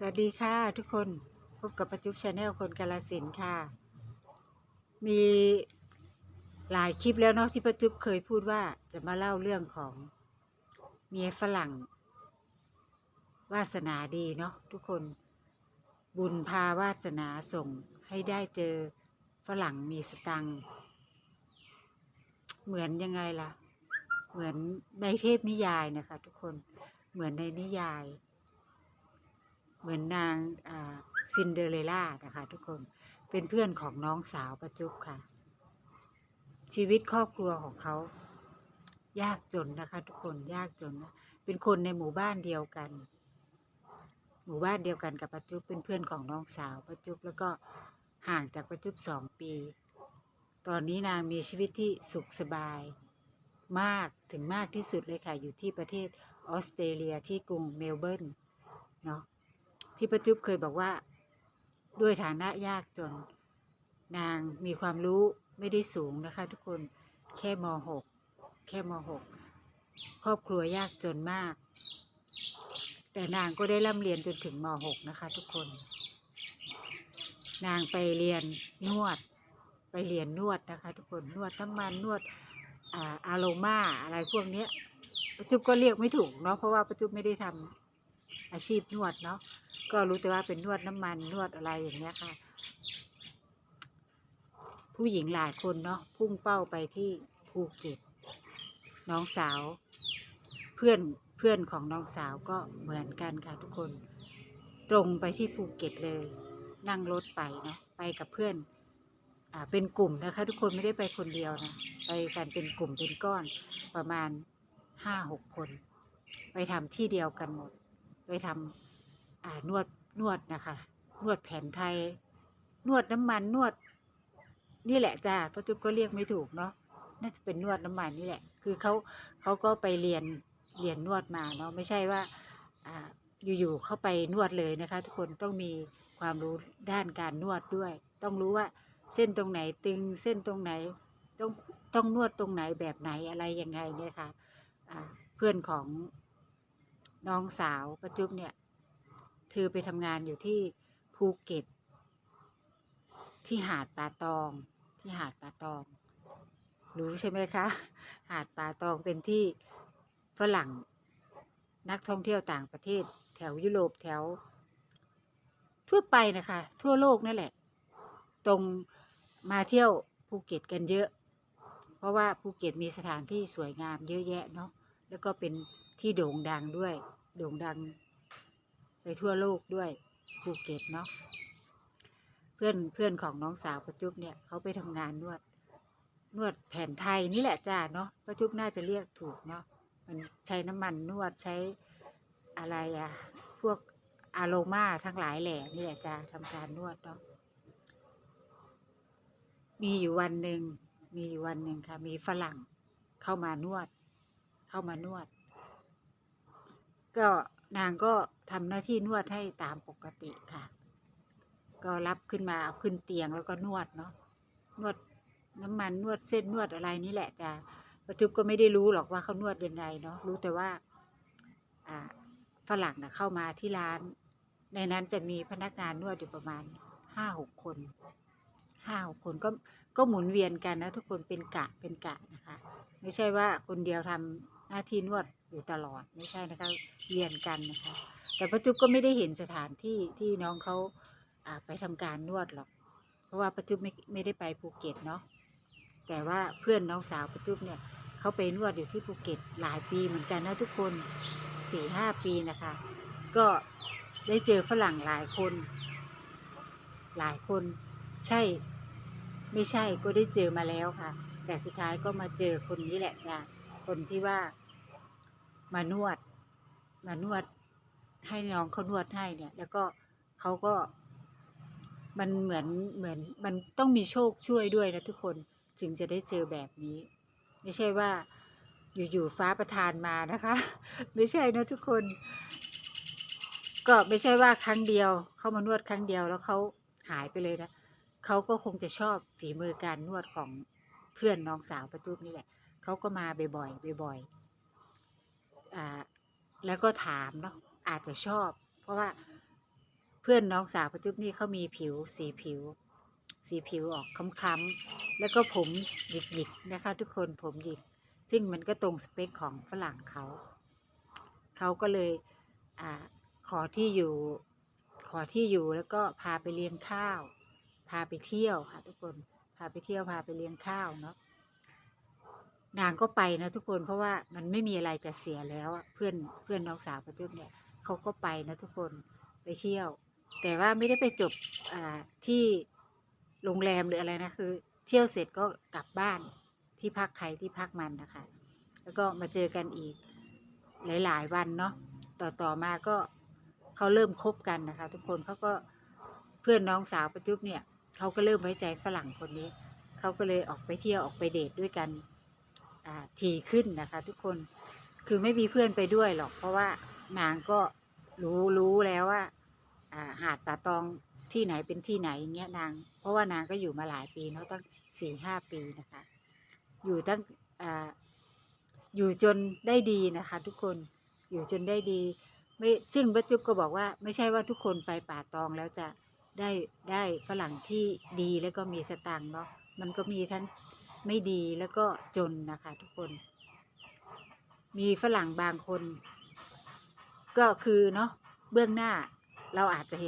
สวัสดีค่ะทุกคนพบกับประจุบชาแนลคนกาลสินค่ะ มีหลายคลิปแล้วเนาะที่ประจุบเคยพูดว่าจะมาเล่าเรื่องของเมียฝรั่ง วาสนาดีเนาะทุกคนบุญพาวาสนาส่งให้ได้เจอฝรั่งมีสตังเหมือนยังไงล่ะ เหมือนในเทพนิยายนะคะ ทุกคนเหมือนในนิยาย เหมือนนางซินเดอเรล่านะคะทุกคนเป็นเพื่อนของน้องสาวประจุบค่ะ ชีวิตครอบครัวของเขา ยากจนนะคะ ทุกคนยากจนนะเป็นคนในหมู่บ้านเดียวกัน หมู่บ้านเดียวกันกับประจุบเป็นเพื่อนของน้องสาวประจุบแล้วก็ห่างจากประจุบสองปี ตอนนี้นางมีชีวิตที่สุขสบาย มากถึงมากที่สุดเลยค่ะ อยู่ที่ประเทศออสเตรเลียที่กรุงเมลเบิร์นเนาะ ที่ประจุบเคยบอกว่า ด้วยฐานะยากจน นางมีความรู้ไม่ได้สูงนะคะ ทุกคนแค่ม .6 แค่ม .6 ครอบครัวยากจนมาก แต่นางก็ได้ร่ำเรียนจนถึงม .6 นะคะ ทุกคน นางไปเรียนนวด ไปเรียนนวดนะคะ ทุกคนนวดน้ำมันนวดอาโรมาอะไรพวกเนี้ยประจุบก็เรียกไม่ถูกเนาะเพราะว่าประจุบไม่ได้ทำ อาชีพนวดเนาะก็รู้แต่ว่าเป็นนวดน้ำมันนวดอะไรอย่างเงี้ยค่ะ ผู้หญิงหลายคนเนาะพุ่งเป้าไปที่ภูเก็ตน้องสาว เพื่อนเพื่อนของน้องสาวก็เหมือนกันค่ะทุกคน ตรงไปที่ภูเก็ตเลย นั่งรถไปเนาะไปกับเพื่อนอ่าเป็นกลุ่มนะคะ ทุกคนไม่ได้ไปคนเดียวนะไปกันเป็นกลุ่มเป็นก้อนประมาณห้าหกคน ไปทำที่เดียวกันหมด ไปทำนวดนวดนะคะ นวดแผนไทย นวดน้ำมันนวด นี่แหละจ้าป้าจุ๊บก็เรียกไม่ถูกเนาะน่าจะเป็นนวดน้ำมันนี่แหละ คือเขาเขาก็ไปเรียนเรียนนวดมาเนาะไม่ใช่ว่าอยู่ๆเข้าไปนวดเลยนะคะ ทุกคนต้องมีความรู้ด้านการนวดด้วย ต้องรู้ว่าเส้นตรงไหนตึงเส้นตรงไหนต้องต้องนวดตรงไหนแบบไหนอะไรยังไงเนี่ยค่ะอ่าเพื่อนของ น้องสาวประจุบเนี่ย เธอไปทำงานอยู่ที่ภูเก็ต ที่หาดป่าตอง ที่หาดป่าตอง รู้ใช่ไหมคะ หาดป่าตองเป็นที่ฝรั่งนักท่องเที่ยวต่างประเทศ แถวยุโรปแถว ทั่วไปนะคะ ทั่วโลกนั่นแหละ ตรงมาเที่ยวภูเก็ตกันเยอะ เพราะว่าภูเก็ตมีสถานที่สวยงามเยอะแยะเนาะแล้วก็เป็น ที่โด่งดังด้วย โด่งดัง ไปทั่วโลกด้วยภูเก็ตเนาะเพื่อนเพื่อนของน้องสาวประจุบเนี่ยเขาไปทำงานนวด นวดแผนไทยนี่แหละจ้าเนาะประจุบน่าจะเรียกถูกเนาะมันใช้น้ำมันนวดใช้อะไรอะพวกอาโรมาทั้งหลายแหล่นี่แหละจ้าทำการนวดเนาะมีอยู่วันหนึ่งมีอยู่วันหนึ่งค่ะ มีฝรั่งเข้ามานวด เข้ามานวด ก็นางก็ทำหน้าที่นวดให้ตามปกติค่ะ ก็รับขึ้นมาเอาขึ้นเตียงแล้วก็นวดเนาะนวดน้ำมันนวดเส้นนวดอะไรนี่แหละจ้ะประจุบก็ไม่ได้รู้หรอกว่าเขานวดยังไงเนาะรู้แต่ว่าอ่าฝรั่งนะเข้ามาที่ร้าน ในนั้นจะมีพนักงานนวดอยู่ประมาณห้าหกคนห้าหกคนก็ก็หมุนเวียนกันนะทุกคนเป็นกะเป็นกะนะคะ ไม่ใช่ว่าคนเดียวทำ หน้าที่นวดอยู่ตลอดไม่ใช่นะคะเวียนกันนะคะ แต่ประจุบก็ไม่ได้เห็นสถานที่ที่น้องเขาไปทำการนวดหรอก เพราะว่าประจุบไม่ไม่ได้ไปภูเก็ตเนาะแต่ว่าเพื่อนน้องสาวประจุบเนี่ยเขาไปนวดอยู่ที่ภูเก็ตหลายปีเหมือนกันนะทุกคนสี่ห้าปีนะคะ ก็ได้เจอฝรั่งหลายคน หลายคนใช่ ไม่ใช่ก็ได้เจอมาแล้วค่ะ แต่สุดท้ายก็มาเจอคนนี้แหละจ้ะคนที่ว่า มานวด มานวด ให้น้องเขานวดให้เนี่ย แล้วก็เขาก็ มันเหมือนเหมือน มันต้องมีโชคช่วยด้วยนะทุกคนถึงจะได้เจอแบบนี้ ไม่ใช่ว่า อยู่ๆฟ้าประทานมานะคะ ไม่ใช่นะทุกคน ก็ไม่ใช่ว่าครั้งเดียวเขามานวดครั้งเดียวแล้วเขาหายไปเลยนะเขาก็คงจะชอบฝีมือการนวดของเพื่อนน้องสาวประจุนี่แหละเขาก็มาบ่อยๆบ่อยๆ แล้วก็ถามเนาะอาจจะชอบ เพราะว่าเพื่อนน้องสาวประจุบนี่เขามีผิวสีผิว สีผิวออกคล้ำๆแล้วก็ผมหยิกๆนะคะทุกคนผมหยิก ซึ่งมันก็ตรงสเปคของฝรั่งเขา เขาก็เลยอขอที่อยู่ ขอที่อยู่แล้วก็พาไปเลี้ยงข้าว พาไปเที่ยวค่ะทุกคน พาไปเที่ยวพาไปเลี้ยงข้าวเนาะ นางก็ไปนะทุกคนเพราะว่ามันไม่มีอะไรจะเสียแล้วอะเพื่อนเพื่อนน้องสาวประจุบเนี่ยเขาก็ไปนะทุกคนไปเที่ยว แต่ว่าไม่ได้ไปจบอ่าที่โรงแรมหรืออะไรนะคือ เที่ยวเสร็จก็กลับบ้านที่พักใครที่พักมันนะคะ แล้วก็มาเจอกันอีกหลาย ๆ วันเนาะต่อต่อมาก็เขาเริ่มคบกันนะคะ ทุกคนเขาก็เพื่อนน้องสาวประจุบเนี่ยเขาก็เริ่มไว้ใจฝรั่งคนนี้เขาก็เลยออกไปเที่ยวออกไปเดทด้วยกัน อ่ขึ้นนะคะทุกคนคือไม่มีเพื่อนไปด้วยหรอก เพราะว่านางก็รู้รู้แล้วว่าหาดป่าตองที่ไหนเป็นที่ไหนเงี้ยนาง เพราะว่านางก็อยู่มาหลายปีเนาะตั้งสี่ห้าปีนะคะ อยู่ตั้งออยู่จนได้ดีนะคะ ทุกคนอยู่จนได้ดี ไม่ซึ่งบัจจุบก็บอกว่า ไม่ใช่ว่าทุกคนไปป่าตองแล้วจะได้ได้ฝรั่งที่ดีแล้วก็มีสตังค์เนาะมันก็มีทั้ง ไม่ดีแล้วก็จนนะคะทุกคน มีฝรั่งบางคน ก็คือเนาะเบื้องหน้าเราอาจจะเห็น